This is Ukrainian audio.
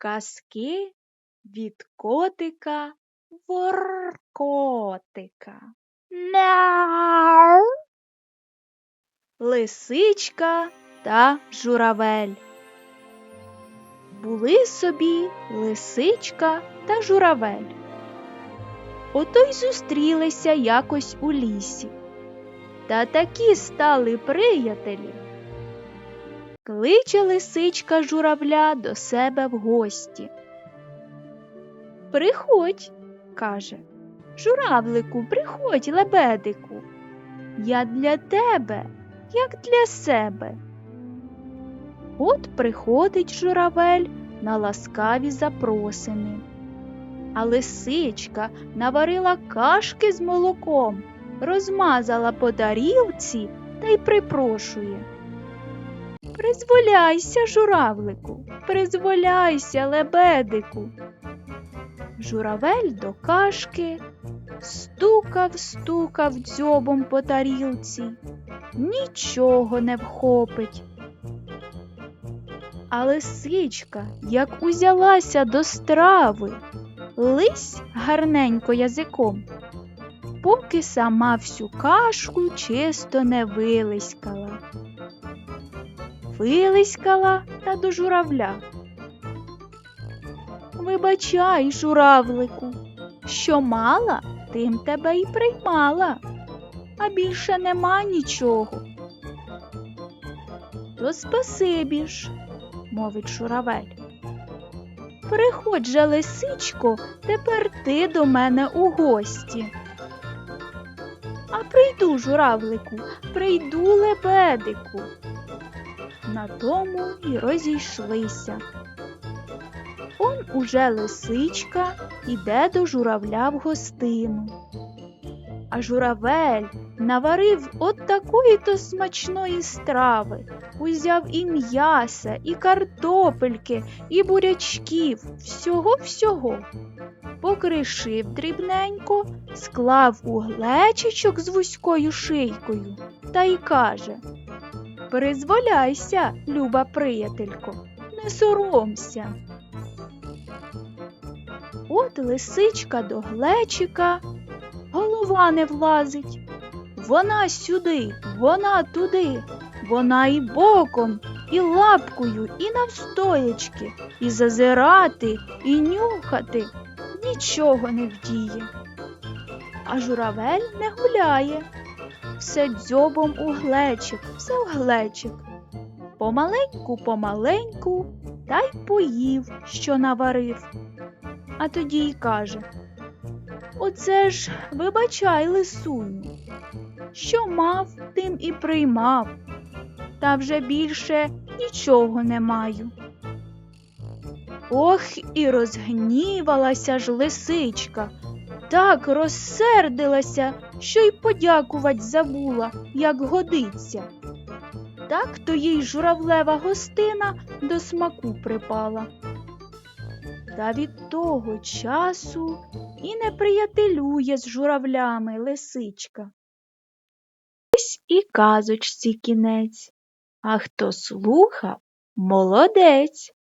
Казки від котика Воркотика. Мяу. Лисичка та журавель. Були собі лисичка та журавель. Ото й зустрілися якось у лісі. Та такі стали приятелі. Кличе лисичка журавля до себе в гості. Приходь, каже, журавлику, приходь, лебедику. Я для тебе, як для себе. От приходить журавель на ласкаві запросини. А лисичка наварила кашки з молоком, розмазала по тарілці та й припрошує. Призволяйся, журавлику, призволяйся, лебедику. Журавель до кашки стукав, стукав дзьобом по тарілці, нічого не вхопить. А лисичка, як узялася до страви, лись гарненько язиком, поки сама всю кашку чисто не вилиськала. Вилиськала та до журавля. Вибачай, журавлику, що мала, тим тебе й приймала, а більше нема нічого. То спасибі ж, мовить журавель. Приходь же, лисичко, тепер ти до мене у гості. А прийду, журавлику, прийду лебедику. На тому й розійшлися. Он уже лисичка іде до журавля в гостину. А журавель наварив от такої то смачної страви, узяв і м'яса, і картопельки, і бурячків, всього-всього. Покришив дрібненько, склав у глечичок з вузькою шийкою та й каже Призволяйся, люба приятелько, не соромся. От лисичка до глечика, голова не влазить. Вона сюди, вона туди, вона і боком, і лапкою, і навстоячки, і зазирати, і нюхати нічого не вдіє. А журавель не гуляє, все дзьобом у глечик, все в глечик. Помаленьку, помаленьку та й поїв, що наварив. А тоді й каже Оце ж вибачай, лисуню, що мав, тим і приймав, та вже більше нічого не маю. Ох, і розгнівалася ж лисичка, так розсердилася, що й подякувать забула, як годиться. Так то їй журавлева гостина до смаку припала. Та від того часу і не приятелює з журавлями лисичка. Ось і казочці кінець, а хто слухав молодець.